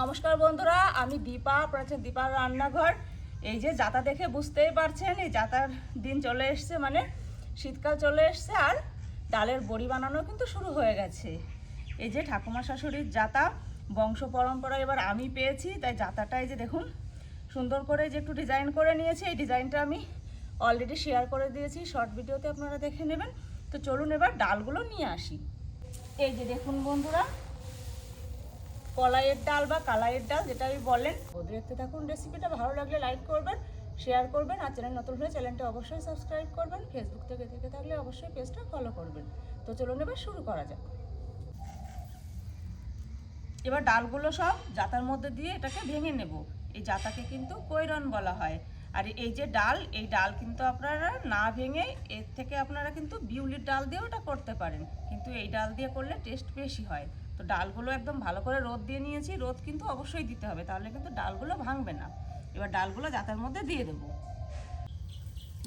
নমস্কার বন্ধুরা, আমি দীপা, আপনার দীপার রান্নাঘর। এই যে যাতা দেখে বুঝতেই পারছেন, এই যাতার দিন চলে এসছে মানে শীতকাল চলে এসছে, আর ডালের বড়ি বানানো কিন্তু শুরু হয়ে গেছে। এই যে ঠাকুমা শাশুড়ির যাতা, বংশ পরম্পরা এবার আমি পেয়েছি, তাই যাতাটা এই যে দেখুন, সুন্দর করে যে একটু ডিজাইন করে নিয়েছি। এই ডিজাইনটা আমি অলরেডি শেয়ার করে দিয়েছি শর্ট ভিডিওতে আপনারা দেখে নেবেন। তো চলুন এবার ডালগুলো নিয়ে আসি। এই যে দেখুন বন্ধুরা কলাইয়ের ডাল বা কালাইয়ের ডাল, যেটা আমি বলেন দেখতে থাকুন রেসিপিটা ভালো লাগলে লাইক করবেন শেয়ার করবেন, আর চ্যানেল নতুন হলে চ্যানেলটা অবশ্যই সাবস্ক্রাইব করবেন। ফেসবুক থেকে দেখে থাকলে অবশ্যই পেজটা ফলো করবেন। তো চলুন এবার শুরু করা যাক। এবার ডালগুলো সব জাতার মধ্যে দিয়ে এটাকে ভেঙে নেব। এই জাতাকে কিন্তু কৈরন বলা হয়। আর এই যে ডাল, এই ডাল কিন্তু আপনারা না ভেঙে এর থেকে আপনারা কিন্তু বিউলির ডাল দিয়েও এটা করতে পারেন। কিন্তু এই ডাল দিয়ে করলে টেস্ট বেশি হয়। তো ডালগুলো একদম ভালো করে রোদ দিয়ে নিয়েছি, রোদ কিন্তু অবশ্যই দিতে হবে, তাহলে কিন্তু ডালগুলো ভাঙবে না। এবার ডালগুলো জাতার মধ্যে দিয়ে দেবো।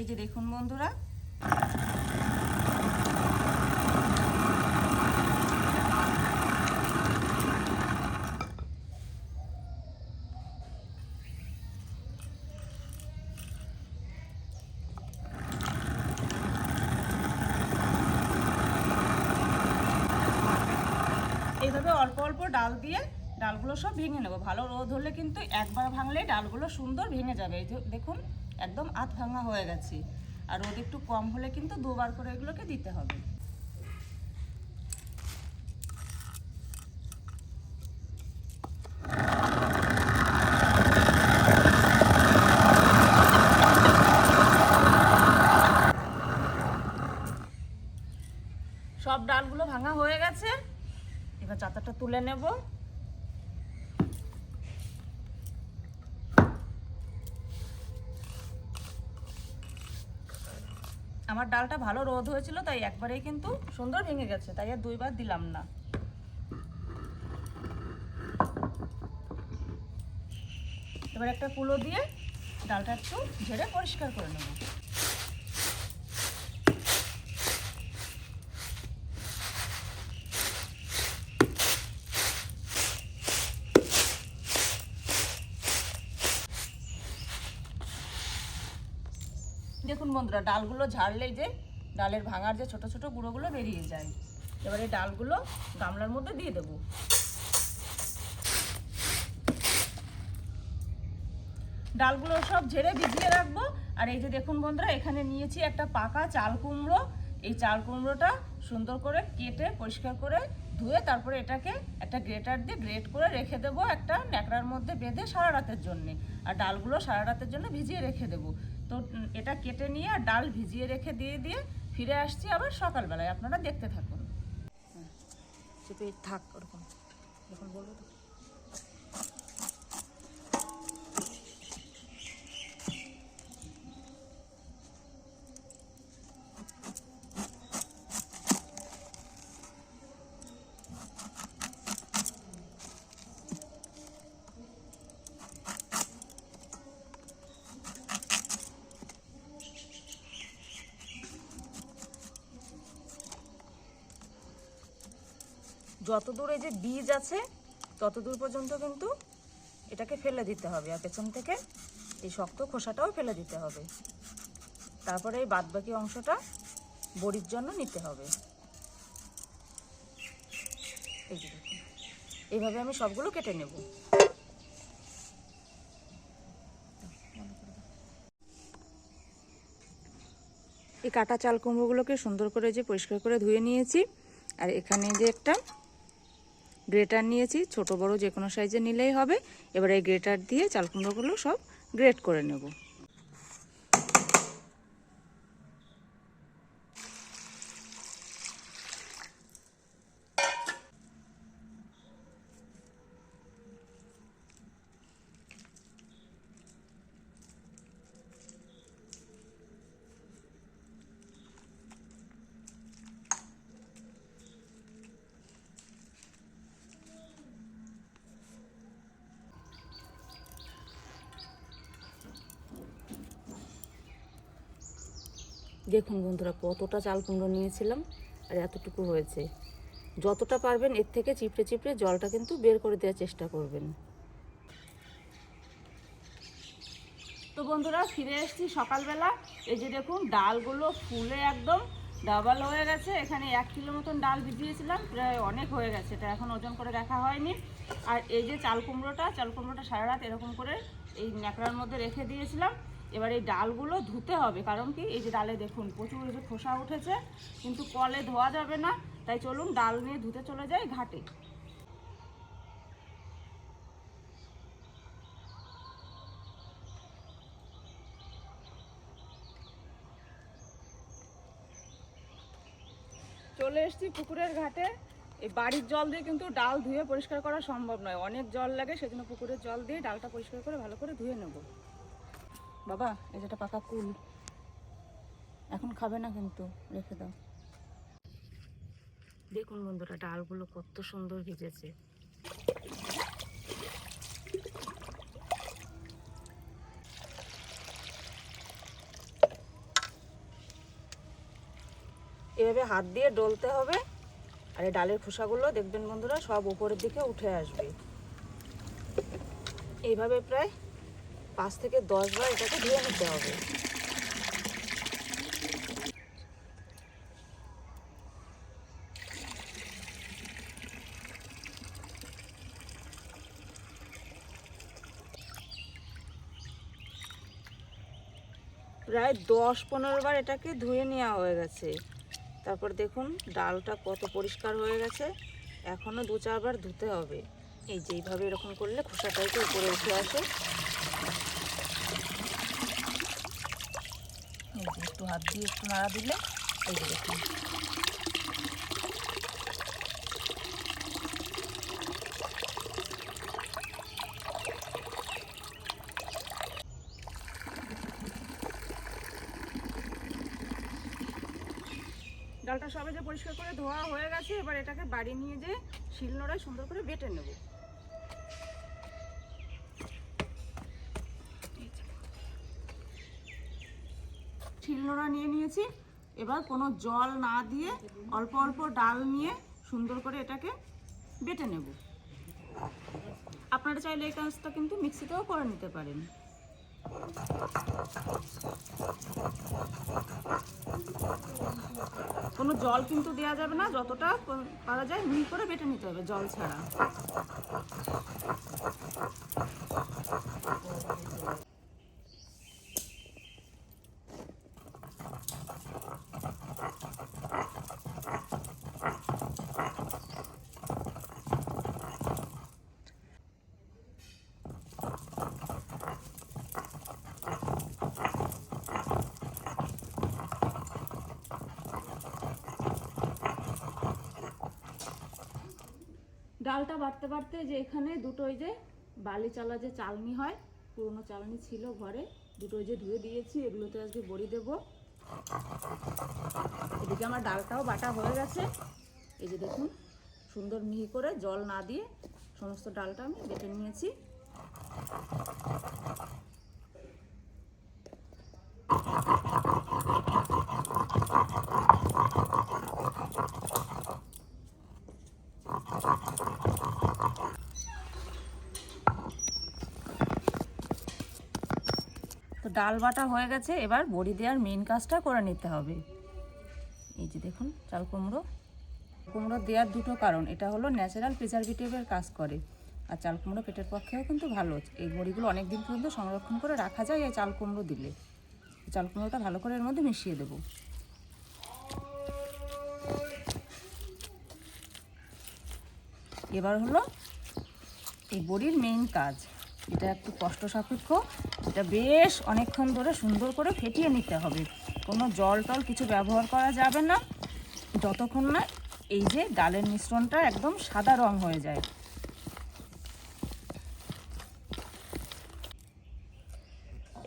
এই যে দেখুন বন্ধুরা এইভাবে অল্প ডাল দিয়ে ডালগুলো সব ভেঙে নেব। ভালো রোদ হলে কিন্তু একবার ভাঙলে ডালগুলো সুন্দর ভেঙে যাবে। এই দেখুন, একদম আধ ভাঙা হয়ে গেছে। আর রোদ একটু কম হলে কিন্তু দুবার করে এগুলোকে দিতে হবে সব ডালগুলো ভাঙা হয়ে গেছে এবার চাতাটা তুলে নেব। আমার ডালটা ভালো রোদ হয়েছিল, তাই একবারেই কিন্তু সুন্দর ভেঙে গেছে, তাই আর দুইবার দিলাম না। এবার একটা কুলো দিয়ে ডালটা একটু ঝেড়ে পরিষ্কার করে নেব দেখুন বন্ধুরা, ডালগুলো ঝাড়লেই যে ডালের ভাঙার যে ছোট ছোট গুঁড়োগুলো বেরিয়ে যায়। এবারে ডালগুলো গামলার মধ্যে দিয়ে দেবো। ডালগুলো সব ঝেড়ে ভিজিয়ে রাখব। আর এই যে দেখুন বন্ধুরা, এখানে নিয়েছি একটা পাকা চাল কুমড়ো। এই চাল কুমড়োটা সুন্দর করে কেটে, পরিষ্কার করে ধুয়ে তারপরে এটাকে একটা গ্রেটার দিয়ে গ্রেট করে রেখে দেবো একটা ন্যাকড়ার মধ্যে বেঁধে সারা রাতের জন্যে। আর ডালগুলো সারা রাতের জন্য ভিজিয়ে রেখে দেবো। তো এটা কেটে নিয়ে আর ডাল ভিজিয়ে রেখে দিয়ে দিয়ে ফিরে আসছি আবার সকালবেলায়। আপনারা দেখতে থাকুন। থাক, ওরকম। বলব যত দূর এই যে বীজ আছে তত দূর পর্যন্ত কিন্তু এটাকে ফেলে দিতে হবে আর পেছন থেকে এই শক্ত খোসাটাও ফেলে দিতে হবে। তারপরে এই বাদবাকি অংশটা বড়ির জন্য নিতে হবে। এইভাবে আমি সবগুলো কেটে নেব। এই কাটা চাল কুমড়োগুলোকে সুন্দর করে যে পরিষ্কার করে ধুয়ে নিয়েছি, আর এখানে যে একটা গ্রেটার নিয়েছি, ছোট বড় যে কোনো সাইজে নিলেই হবে। এবার এই গ্রেটার দিয়ে চাল কুমড়োগুলো সব গ্রেট করে নেব। দেখুন বন্ধুরা, কতটা চাল কুমড়ো নিয়েছিলাম আর এতটুকু হয়েছে। যতটা পারবেন এর থেকে চিপড়ে চিপড়ে জলটা কিন্তু বের করে দেওয়ার চেষ্টা করবেন। তো বন্ধুরা, ফিরে এসেছি সকালবেলা। এই যে দেখুন, ডালগুলো ফুলে একদম ডাবল হয়ে গেছে। এখানে এক কিলো মতন ডাল ভিজিয়েছিলাম, প্রায় অনেক হয়ে গেছে। এটা এখন ওজন করে রাখা হয়নি। আর এই যে চাল কুমড়োটা চাল কুমড়োটা সারা রাত এরকম করে এই ন্যাকড়ার মধ্যে রেখে দিয়েছিলাম। এবার এই ডালগুলো ধুতে হবে। কারণ কি? এই যে ডালে দেখুন, প্রচুর যে খোসা উঠেছে, কিন্তু কলে ধোয়া যাবে না। তাই চলুন ডাল নিয়ে ধুতে চলে যাই ঘাটে। চলে এসেছি পুকুরের ঘাটে। এই বাড়ির জল দিয়ে কিন্তু ডাল ধুয়ে পরিষ্কার করা সম্ভব নয়। অনেক জল লাগে, সেজন্য পুকুরের জল দিয়ে ডালটা পরিষ্কার করে ভালো করে ধুয়ে নেব। বাবা, এই যেটা পাকা কুল। এখন খাবে না কিন্তু, রেখে দাও। দেখুন বন্ধুরা, ডালগুলো কত সুন্দর ভিজেছে। এভাবে হাত দিয়ে ডলতে হবে, আর এই ডালের খোসাগুলো দেখবেন বন্ধুরা, সব উপরের দিকে উঠে আসবে। এইভাবে প্রায় পাঁচ থেকে দশ বার এটাকে ধুয়ে নিতে হবে। প্রায় দশ পনেরো বার এটাকে ধুয়ে নেওয়া হয়ে গেছে। তারপর দেখুন, ডালটা কত পরিষ্কার হয়ে গেছে। এখনও দু চারবার ধুতে হবে। এই যে এইভাবে এরকম করলে খোসাটাকে উপরে উঠে আসে এই যে একটু হাত দিয়ে একটু নাড়া দিলে এই যে দেখুন। ডালটা সবে যে পরিষ্কার করে ধোয়া হয়ে গেছে, এবার এটাকে বাড়ি নিয়ে যেয়ে শিলনোড়ায় সুন্দর করে বেটে নেব। শিলনোড়া নিয়ে নিয়েছি। এবার কোনো জল না দিয়ে অল্প অল্প ডাল নিয়ে সুন্দর করে এটাকে বেটে নেব। আপনারা চাইলে এই কাজটা কিন্তু মিক্সিতেও করে নিতে পারেন। কোনো জল কিন্তু দেওয়া যাবে না, যতটা পারা যায় মিহি করে বেটে নিতে হবে জল ছাড়া। ডালটা বাড়তে বাড়তে যে এখানে দুটো ওই যে বালি চালা যে চালনি হয়, পুরনো চালনি ছিল ঘরে, দুটো ওই যে ধুয়ে দিয়েছি, এগুলোতে আজকে বড়ি দেব। এদিকে আমার ডালটাও বাটা হয়ে গেছে। এই যে দেখুন, সুন্দর মিহি করে জল না দিয়ে সমস্ত ডালটা আমি বেটে নিয়েছি। তো ডাল বাটা হয়ে গেছে, এবার বড়ি দেওয়ার মেন কাজটা করে নিতে হবে। এই যে দেখুন, চাল কুমড়ো। কুমড়ো দেওয়ার দুটো কারণ, এটা হলো ন্যাচারাল প্রিজারভেটিভের কাজ করে, আর চাল কুমড়ো পেটের পক্ষেও কিন্তু ভালো। এই বড়িগুলো অনেক দিন পর্যন্ত সংরক্ষণ করে রাখা যায় এই চাল কুমড়ো দিলে। চাল কুমড়োটা ভালো করে এর মধ্যে মিশিয়ে দেবো। এবার হলো এই বড়ির মেইন কাজ। এটা একটু কষ্ট সাপেক্ষ এটা বেশ অনেকক্ষণ ধরে সুন্দর করে ফেটিয়ে নিতে হবে। কোনো জল টল কিছু ব্যবহার করা যাবে না। যতক্ষণ না এই যে ডালের মিশ্রণটা একদম সাদা রং হয়ে যায়।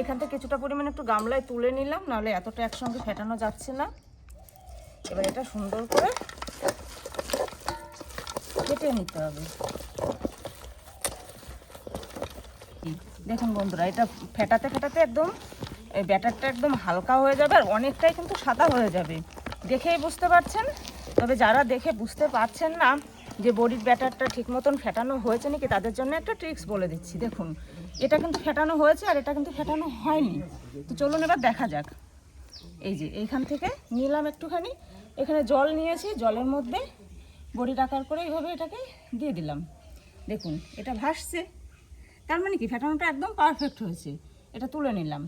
এখান থেকে কিছুটা পরিমাণে একটু গামলায় তুলে নিলাম, নাহলে এতটা একসঙ্গে ফেটানো যাচ্ছে না। এবার এটা সুন্দর করে ফেটে নিতে হবে। দেখুন বন্ধুরা, এটা ফেটাতে ফেটাতে একদম, এই ব্যাটারটা একদম হালকা হয়ে যাবে আর অনেকটাই কিন্তু সাদা হয়ে যাবে। দেখেই বুঝতে পারছেন? তবে যারা দেখে বুঝতে পারছেন না যে বড়ির ব্যাটারটা ঠিক মতন ফেটানো হয়েছে নাকি, তাদের জন্য একটা ট্রিক্স বলে দিচ্ছি। দেখুন, এটা কিন্তু ফেটানো হয়েছে আর এটা কিন্তু ফেটানো হয়নি। তো চলুন এবার দেখা যাক। এই যে, এইখান থেকে নিলাম একটুখানি। এখানে জল নিয়েছি, জলের মধ্যে বড়ি আকার করে এইভাবে এটাকে দিয়ে দিলাম। দেখুন, এটা ভাসছে। তার মানে কি? ফেটানোটা একদম পারফেক্ট হয়েছে। এটা তুলে নিলাম।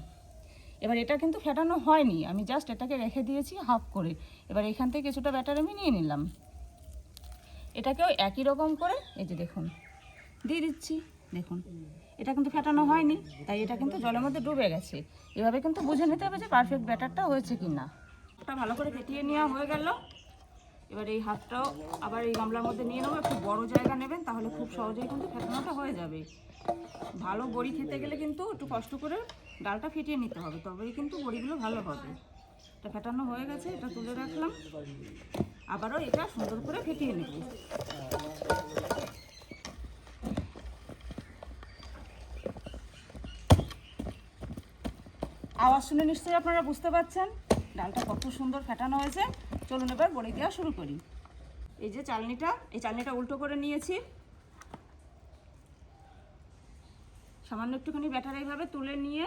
এবার এটা কিন্তু ফেটানো হয়নি। আমি জাস্ট এটাকে রেখে দিয়েছি হাফ করে। এবার এখান থেকে কিছুটা ব্যাটার আমি নিয়ে নিলাম। এটাকেও একই রকম করে, এই যে দেখুন, দিয়ে দিচ্ছি। দেখুন, এটা কিন্তু ফেটানো হয়নি, তাই এটা কিন্তু জলের মধ্যে ডুবে গেছে। এভাবে কিন্তু বুঝে নিতে হবে যে পারফেক্ট ব্যাটারটা হয়েছে কি না ভালো করে ফেটিয়ে নেওয়া হয়ে গেল। এবার এই হাতটাও আবার এই গামলার মধ্যে নিয়ে নেব। একটু বড় জায়গা নেবেন, তাহলে খুব সহজেই কিন্তু ফেটানোটা হয়ে যাবে। ভালো বড়ি খেতে গেলে কিন্তু একটু কষ্ট করে ডালটা ফেটিয়ে নিতে হবে, তবেই কিন্তু বড়িগুলো ভালো হবে। এটা ফেটানো হয়ে গেছে, এটা তুলে রাখলাম। আবারও এটা সুন্দর করে ফেটিয়ে নেব। আওয়াজ শুনে নিশ্চয়ই আপনারা বুঝতে পারছেন, ডালটা কত সুন্দর ফেটানো হয়েছে। চলুন এবার বড়ি দেওয়া শুরু করি। এই যে চালনিটা, এই চালনিটা উল্টো করে নিয়েছি। সামান্য একটুখানি ব্যাটার এইভাবে তুলে নিয়ে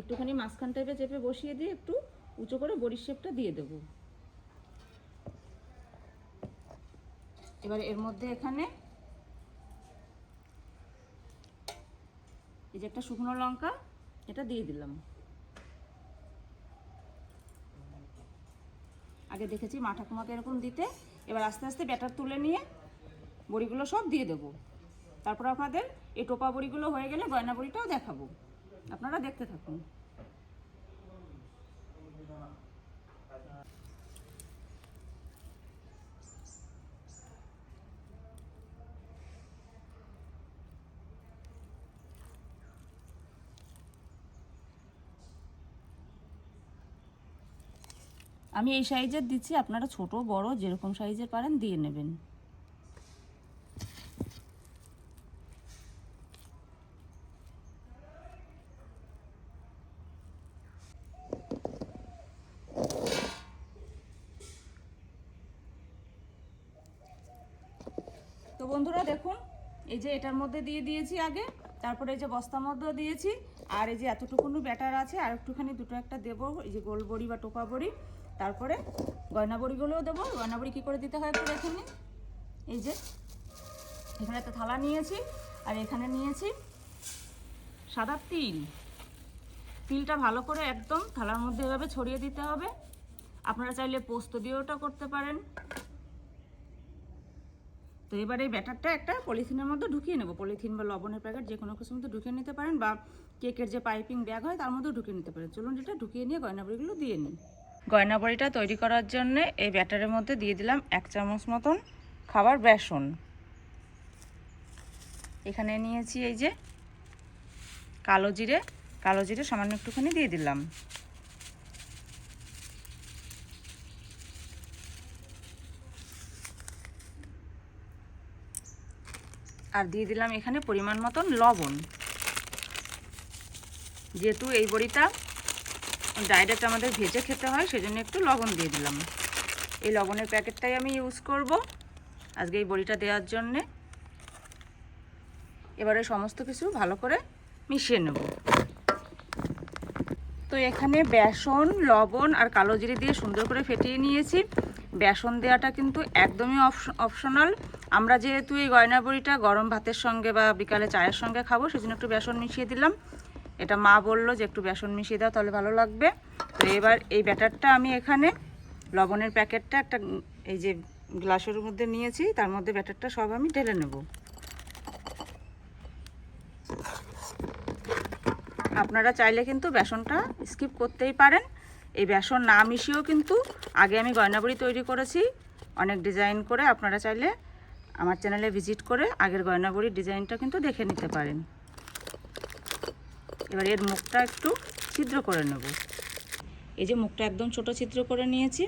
একটুখানি মাঝখান টাইপে চেপে বসিয়ে দিয়ে একটু উঁচু করে বড়ির শেপটা দিয়ে দেব। এবার এর মধ্যে এখানে এই যে একটা শুকনো লঙ্কা, এটা দিয়ে দিলাম। আগে দেখেছি মা ঠাকুমাকে এরকম দিতে। এবার আস্তে আস্তে ব্যাটার তুলে নিয়ে বড়িগুলো সব দিয়ে দেবো। তারপর আপনাদের এই টোপা বড়িগুলো হয়ে গেলে গয়না বড়িটাও দেখাবো। আপনারা দেখতে থাকুন। আমি এই সাইজের দিচ্ছি, আপনারা ছোট, বড়, যেরকম সাইজের পারেন দিয়ে নেবেন। তো বন্ধুরা দেখুন, এই যে এটার মধ্যে দিয়ে দিয়েছি আগে, তারপরে এই যে বস্তার মধ্যেও দিয়েছি, আর এই যে এতটুকুনি ব্যাটার আছে, আর একটুখানি দুটো একটা দেবো, এই যে গোল বড়ি বা টোপা বড়ি তারপরে গয়না বড়িগুলোও দেবো। গয়না বড়ি কী করে দিতে হয় একটু দেখে নিন এই যে, এখানে একটা থালা নিয়েছি, আর এখানে নিয়েছি সাদা তিল। তিলটা ভালো করে একদম থালার মধ্যে এভাবে ছড়িয়ে দিতে হবে। আপনারা চাইলে পোস্ত দিয়ে ওটা করতে পারেন। তো এবার এই ব্যাটারটা একটা পলিথিনের মধ্যে ঢুকিয়ে নেব। পলিথিন বা লবণের প্যাকেট যে কোনো কিছুর মধ্যে ঢুকিয়ে নিতে পারেন, বা কেকের যে পাইপিং ব্যাগ হয় তার মধ্যেও ঢুকিয়ে নিতে পারেন। চলুন এটা ঢুকিয়ে নিয়ে গয়নাবড়িগুলো দিয়ে নিন গয়নাবড়িটা তৈরি করার জন্য এই ব্যাটারের মধ্যে দিয়ে দিলাম এক চামচ মতন খাবার বেসন। এখানে নিয়েছি এই যে কালো জিরে কালো জিরে সামান্য একটুখানি দিয়ে দিলাম। আর দিয়ে দিলাম এখানে পরিমাণ মতন লবণ। যেহেতু এই বড়িটা ডাইরেক্ট আমাদের ভেজে খেতে হয়, সেজন্য একটু লবণ দিয়ে দিলাম। এই লবণের প্যাকেটটাই আমি ইউজ করব আজকে এই বড়িটা দেওয়ার জন্যে। এবারে সমস্ত কিছু ভালো করে মিশিয়ে নেব। তো এখানে বেসন, লবণ আর কালো জিরে দিয়ে সুন্দর করে ফেটিয়ে নিয়েছি। বেসন দেওয়াটা কিন্তু একদমই অপশনাল আমরা যেহেতু এই গয়না বড়িটা গরম ভাতের সঙ্গে বা বিকালে চায়ের সঙ্গে খাব, সেজন্য একটু বেসন মিশিয়ে দিলাম। এটা মা বলল যে একটু বেসন মিশিয়ে দাও, তাহলে ভালো লাগবে। তো এবার এই ব্যাটারটা আমি এখানে লবণের প্যাকেটটা একটা, এই যে গ্লাসের মধ্যে নিয়েছি, তার মধ্যে ব্যাটারটা সব আমি ঢেলে নেব। আপনারা চাইলে কিন্তু বেসনটা স্কিপ করতেই পারেন। এই বেসন না মিশিয়েও কিন্তু আগে আমি গয়নাবড়ি তৈরি করেছি, অনেক ডিজাইন করে। আপনারা চাইলে আমার চ্যানেলে ভিজিট করে আগের গয়নাবড়ির ডিজাইনটা কিন্তু দেখে নিতে পারেন। এবার এর মুখটা একটু ছিদ্র করে নেব। এই যে মুখটা একদম ছোট ছিদ্র করে নিয়েছি।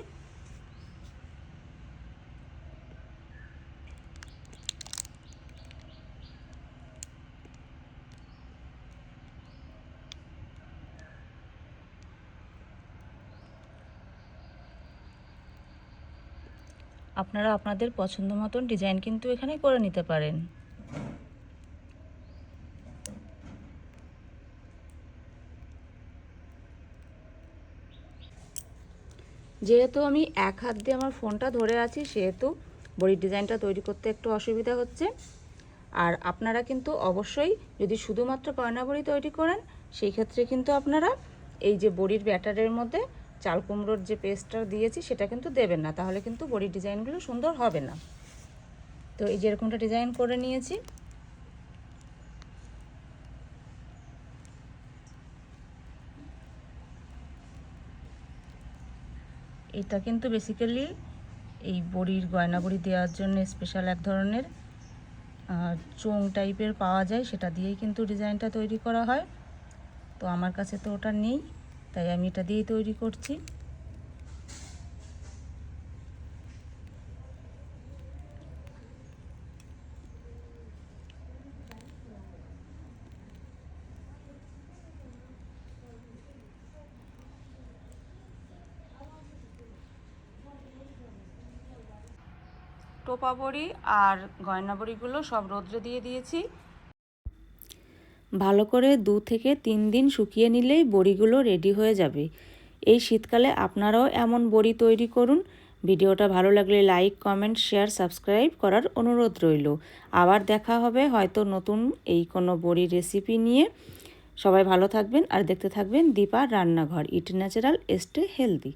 আপনারা আপনাদের পছন্দ মতন ডিজাইন কিন্তু এখানে করে নিতে পারেন। যেহেতু আমি এক হাত দিয়ে আমার ফোনটা ধরে আছি, সেহেতু বড়ির ডিজাইনটা তৈরি করতে একটু অসুবিধা হচ্ছে। আর আপনারা কিন্তু অবশ্যই যদি শুধুমাত্র গয়না বড়ি তৈরি করেন, সেই ক্ষেত্রে কিন্তু আপনারা এই যে বড়ির ব্যাটারের মধ্যে চাল কুমড়োর যে পেস্টটা দিয়েছি, সেটা কিন্তু দেবেন না। তাহলে কিন্তু বড়ির ডিজাইনগুলো সুন্দর হবে না। তো এই যেরকমটা ডিজাইন করে নিয়েছি। এটা কিন্তু বেসিক্যালি এই বড়ির গয়না বড়ি দেওয়ার জন্য স্পেশাল এক ধরনের চোং টাইপের পাওয়া যায়, সেটা দিয়েই কিন্তু ডিজাইনটা তৈরি করা হয়। তো আমার কাছে তো ওটা নেই, তাই আমি এটা দিয়েই তৈরি করছি। টোপা বড়ি আর গয়না বড়িগুলো সব রোদ্রে দিয়ে দিয়েছি। ভালো করে দু থেকে তিন দিন শুকিয়ে নিলেই বড়িগুলো রেডি হয়ে যাবে। এই শীতকালে আপনারাও এমন বড়ি তৈরি করুন। ভিডিওটা ভালো লাগলে লাইক, কমেন্ট, শেয়ার, সাবস্ক্রাইব করার অনুরোধ রইল। আবার দেখা হবে হয়তো নতুন এই কোনো বড়ি রেসিপি নিয়ে। সবাই ভালো থাকবেন আর দেখতে থাকবেন দীপা রান্নাঘর। Eat natural stay healthy.